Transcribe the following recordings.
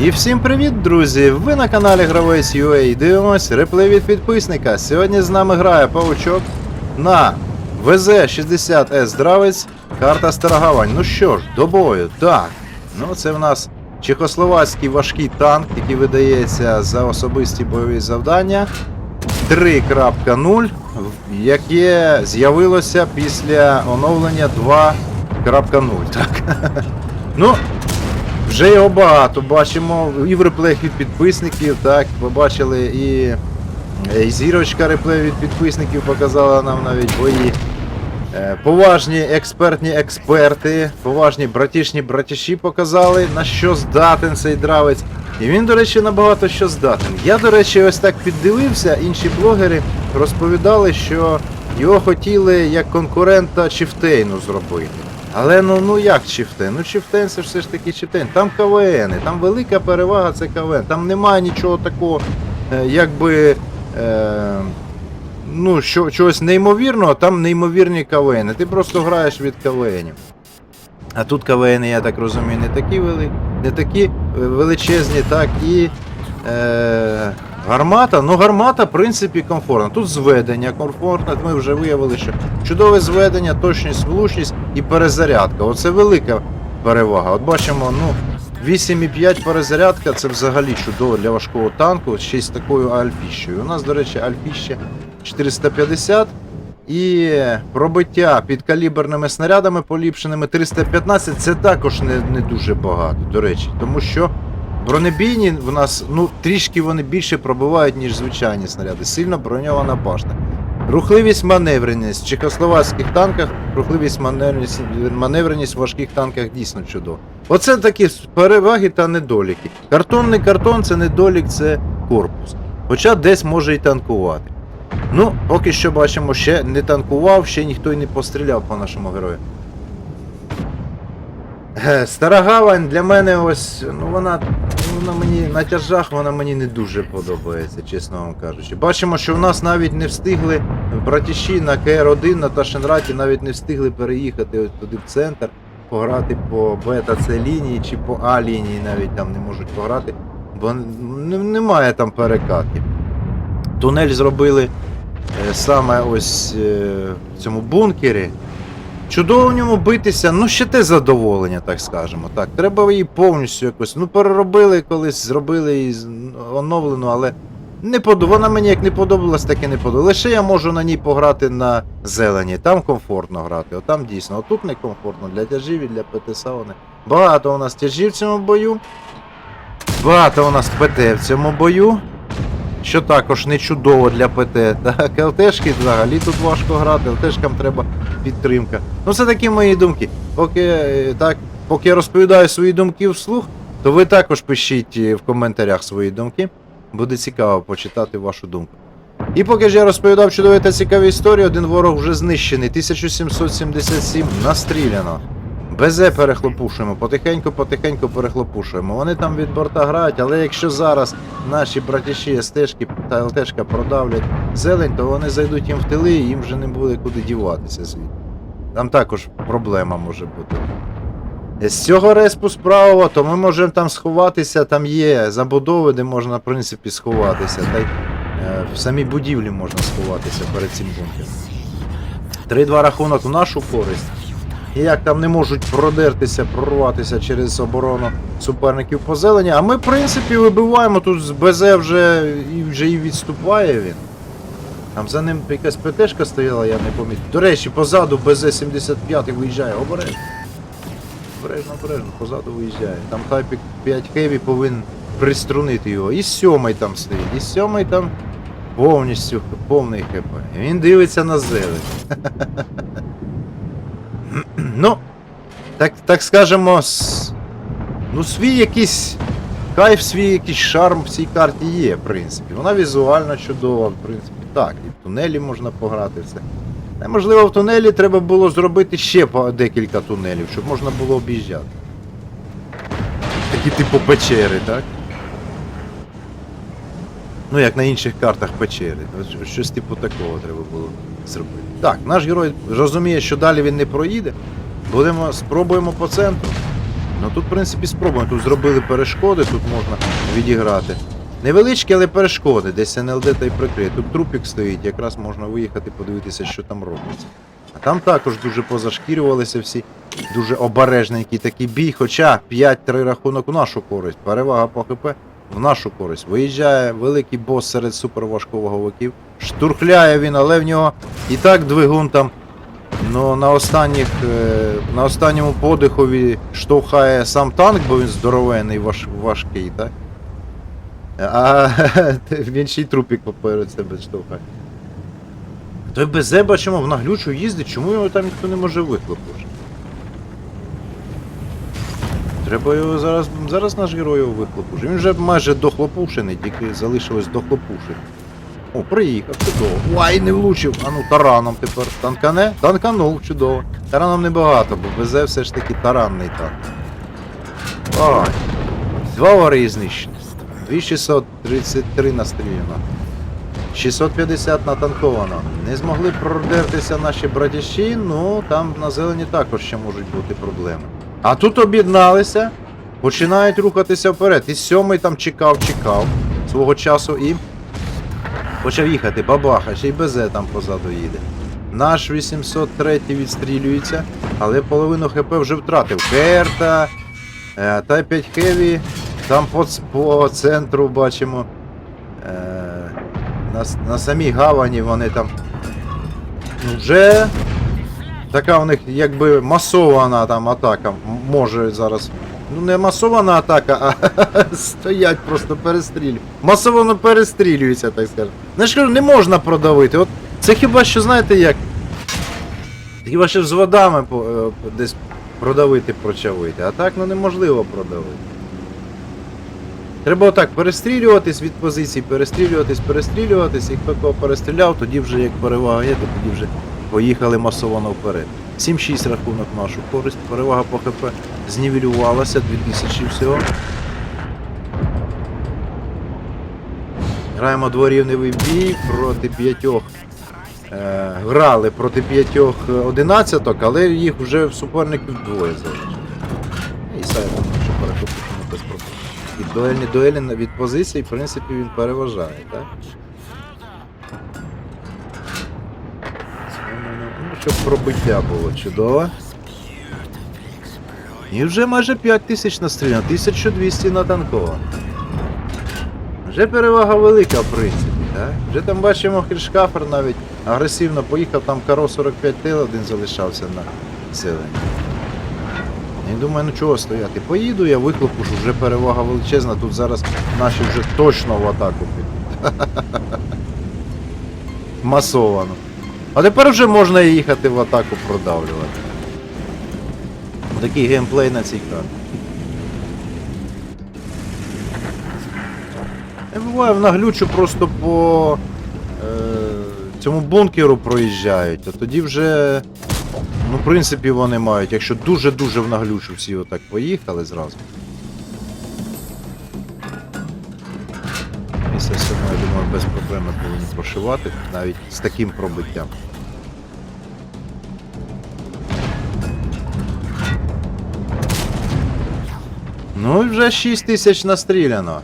І всім привіт, друзі! Ви на каналі Гравець UA дивимось реплей від підписника. Сьогодні з нами грає паучок на ВЗ-60С Дравець, карта Старогавань. Ну що ж, до бою, так. Ну це в нас чехословацький важкий танк, який видається за особисті бойові завдання. 3.0, яке з'явилося після оновлення 2.0. Так. Ну, вже його багато бачимо і в реплеях від підписників, так, побачили і, і зірочка реплей від підписників показала нам навіть бої. Е, Поважні експертні експерти, поважні братішні братіші показали, на що здатен цей дравець. І він, до речі, набагато що здатен. Я, до речі, ось так піддивився, інші блогери розповідали, що його хотіли як конкурента Чифтейну зробити. Але ну ну як Чифтейн? Ну Чифтейн це все ж таки Чифтейн. Там КВН, там велика перевага це КВН. Там немає нічого такого, е, якби. Е, ну, що, чогось неймовірного, там неймовірні КВН. Ти просто граєш від КВНів. А тут КВН, я так розумію, не такі вели, не такі е, величезні, так і е, гармата. Ну, гармата, в принципі, комфортна. Тут зведення комфортне. Ми вже виявили, що чудове зведення, точність, влучність і перезарядка. Оце велика перевага. От бачимо, ну. 8,5 перезарядка це взагалі чудово для важкого танку, ще з такою альфіщею. У нас, до речі, альфіща 450 і пробиття підкаліберними снарядами поліпшеними 315 це також не, не дуже багато, до речі, тому що бронебійні в нас ну, трішки вони більше пробивають, ніж звичайні снаряди. Сильно броньована башта. Рухливість маневреність. В чехословацьких танках рухливість маневреність, маневреність в важких танках дійсно чудово. Оце такі переваги та недоліки. Картонний картон це недолік, це корпус. Хоча десь може й танкувати. Ну, поки що бачимо, ще не танкував, ще ніхто й не постріляв по нашому герою. Е, Стара гавань для мене ось, ну вона, вона мені на тяжах вона мені не дуже подобається, чесно вам кажучи. Бачимо, що в нас навіть не встигли братіші на КР-1 на Ташенраті навіть не встигли переїхати ось туди в центр, пограти по бета С лінії чи по А лінії навіть там не можуть пограти, бо немає там перекатки. Тунель зробили е, саме ось е, в цьому бункері. Чудово в ньому битися, ну ще те задоволення, так скажемо. Так, треба її повністю якось. Ну, переробили колись, зробили її оновлену, але не под... вона мені як не подобалась, так і не подобалась. Лише я можу на ній пограти на зелені. Там комфортно грати, отам дійсно. Отут не комфортно для тяжів і для ПТСА вони. Багато у нас тяжів в цьому бою. Багато у нас ПТ в цьому бою. Що також не чудово для ПТ. Так, ЛТшки взагалі тут важко грати, ЛТшкам треба підтримка. Ну це такі мої думки. Поки е, так, поки я розповідаю свої думки вслух, то ви також пишіть е, в коментарях свої думки. Буде цікаво почитати вашу думку. І поки ж я розповідав чудові та цікаві історії, один ворог вже знищений. 1777 настріляно. БЗ перехлопушуємо, потихеньку, потихеньку перехлопушуємо. Вони там від борта грають, але якщо зараз наші братіші СТшки та ЛТшка продавлять зелень, то вони зайдуть їм в тили і їм вже не буде куди діватися звідти. Там також проблема може бути. З цього респу справа, то ми можемо там сховатися, там є забудови, де можна, в принципі, сховатися. Та й е, в самій будівлі можна сховатися перед цим бункером. 3-2 рахунок в нашу користь. Як там не можуть продертися, прорватися через оборону суперників по зелені. А ми, в принципі, вибиваємо тут з БЗ вже і вже і відступає він. Там за ним якась ПТшка стояла, я не пам'ятаю. До речі, позаду БЗ-75 виїжджає. Обережно. Обережно, обережно, позаду виїжджає. Там Хайпік 5 Хеві повинен приструнити його. І сьомий там стоїть. І сьомий там повністю повний ХП. Він дивиться на зелень. Ну, так, так скажемо, ну свій якийсь кайф, свій якийсь шарм в цій карті є, в принципі. Вона візуально чудова, в принципі. Так, і в тунелі можна пограти все. Можливо, в тунелі треба було зробити ще декілька тунелів, щоб можна було об'їжджати. Такі типу печери, так? Ну, як на інших картах печери. Щось типу такого треба було зробити. Так, наш герой розуміє, що далі він не проїде. Будемо, спробуємо по центру. Ну тут, в принципі, спробуємо. Тут зробили перешкоди, тут можна відіграти. Невеличкі, але перешкоди, десь НЛД та й прикриє. Тут трупік стоїть, якраз можна виїхати, подивитися, що там робиться. А там також дуже позашкірювалися всі, дуже обережненький такий бій, хоча 5-3 рахунок в нашу користь. Перевага по ХП в нашу користь. Виїжджає великий бос серед суперважковаговиків. Штурхляє він, але в нього і так двигун там. Ну, на останніх, е, на останньому подихові штовхає сам танк, бо він здоровений, важ, важкий, так? А він ще й трупік поперед себе штовхає. Той БЗ бачимо в наглючу їздить, чому його там ніхто не може вихлопити? Треба його зараз. Зараз наш герой його вихлопушить. Він вже майже дохлопушений, тільки залишилось дохлопушити. О, приїхав, чудово. Ой, не влучив. А ну тараном тепер. Танкане? Танканув, чудово. Тараном небагато, бо БЗ все ж таки таранний танк. Ой. Два вари знищені. 2633 настріляно. 650 натанковано. Не змогли продертися наші братіші, ну там на зелені також ще можуть бути проблеми. А тут об'єдналися, починають рухатися вперед. І сьомий там чекав, чекав свого часу і почав їхати. Бабаха, ще й БЗ там позаду їде. Наш 803 відстрілюється, але половину ХП вже втратив. Керта, е, та 5 Хеві, там по, по центру бачимо. Е, на, на самій гавані вони там. Ну, вже така у них якби масована там атака. Може зараз. Ну не масована атака, а стоять просто перестрілюють. Масово перестрілюються, так скажемо. Знаєш, кажу, не можна продавити. От це хіба що, знаєте як? Хіба що з водами е, десь продавити, прочавити. А так ну неможливо продавити. Треба отак перестрілюватись від позицій, перестрілюватись, перестрілюватись, і хто кого перестріляв, тоді вже як перевага є, то тоді вже поїхали масово вперед. 7-6 рахунок нашу користь, перевага по ХП знівелювалася, 2000 всього. Граємо дворівневий бій проти п'ятьох. Е, грали проти п'ятьох одинадцяток, але їх вже в суперників двоє залишилось. І Сайрон, що перехопимо без проблем. І дуельні дуелі від позицій, в принципі, він переважає, так? Щоб пробиття було чудово. І вже майже 5 тисяч настріляно, 1200 натанковано. Вже перевага велика, в принципі, так? Вже там бачимо Хрішкафер навіть агресивно поїхав, там Каро 45 тил один залишався на селенні. Я думаю, ну чого стояти? Поїду, я виклопушу, вже перевага величезна, тут зараз наші вже точно в атаку підуть. Масовано. А тепер вже можна їхати в атаку продавлювати. Такий геймплей на цій карті. Я буває в наглючу просто по е, цьому бункеру проїжджають, а тоді вже. Ну, в принципі, вони мають, якщо дуже-дуже в наглючу всі отак поїхали зразу. Думаю, без проблем ми повинні прошивати, навіть з таким пробиттям. Ну і вже 6 тисяч настріляно.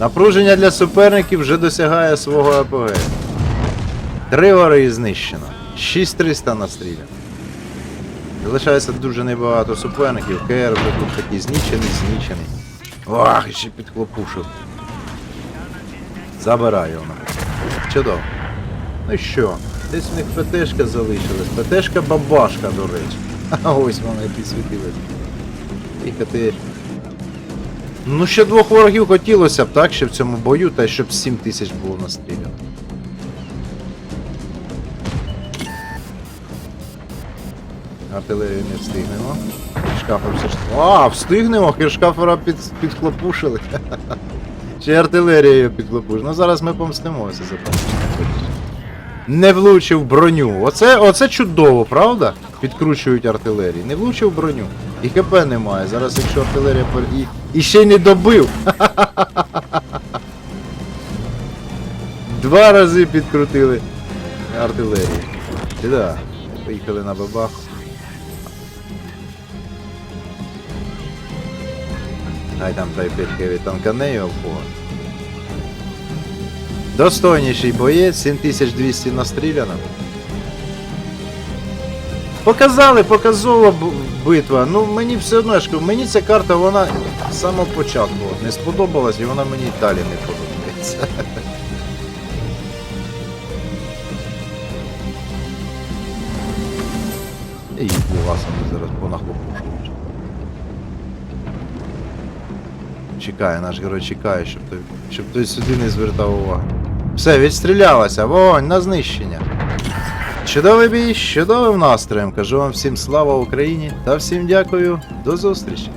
Напруження для суперників вже досягає свого апогею. Три гори знищено. 6300 настріляно. Залишається дуже небагато суперників. КР вже тут такий знічений, знічений. Ох, ще підхлопушив. Забираю воно. Чудово. Ну що, десь в них ПТшка залишилась. ПТшка бабашка, до речі. А ось вона і підсвітилась. Їхати. Ну, ще двох ворогів хотілося б, так, ще в цьому бою, та щоб 7 тисяч було настріляно. Артилерію не встигнемо. Хіршкафер все ж. А, встигнемо! Хіршкафера під, підхлопушили. Ще артилерією підхлопушили. Ну зараз ми помстимося за те. Не влучив броню. Оце, оце чудово, правда? Підкручують артилерії. Не влучив броню. І ХП немає. Зараз якщо артилерія пер... і, і ще не добив. Два рази підкрутили артилерію. Да, поїхали на бабах. Хай там той підки танкане його. Достойніший боєць, 7200 настріляно. Показали, показова битва. Ну мені все одно, ж мені ця карта, вона з самого початку не сподобалась і вона мені далі не подобається. І власне зараз Чекає, наш герой чекає, щоб той, щоб той сюди не звертав увагу. Все, відстрілялася, вогонь на знищення. Чудовий бій, чудовим настроєм. Кажу вам всім слава Україні та всім дякую. До зустрічі.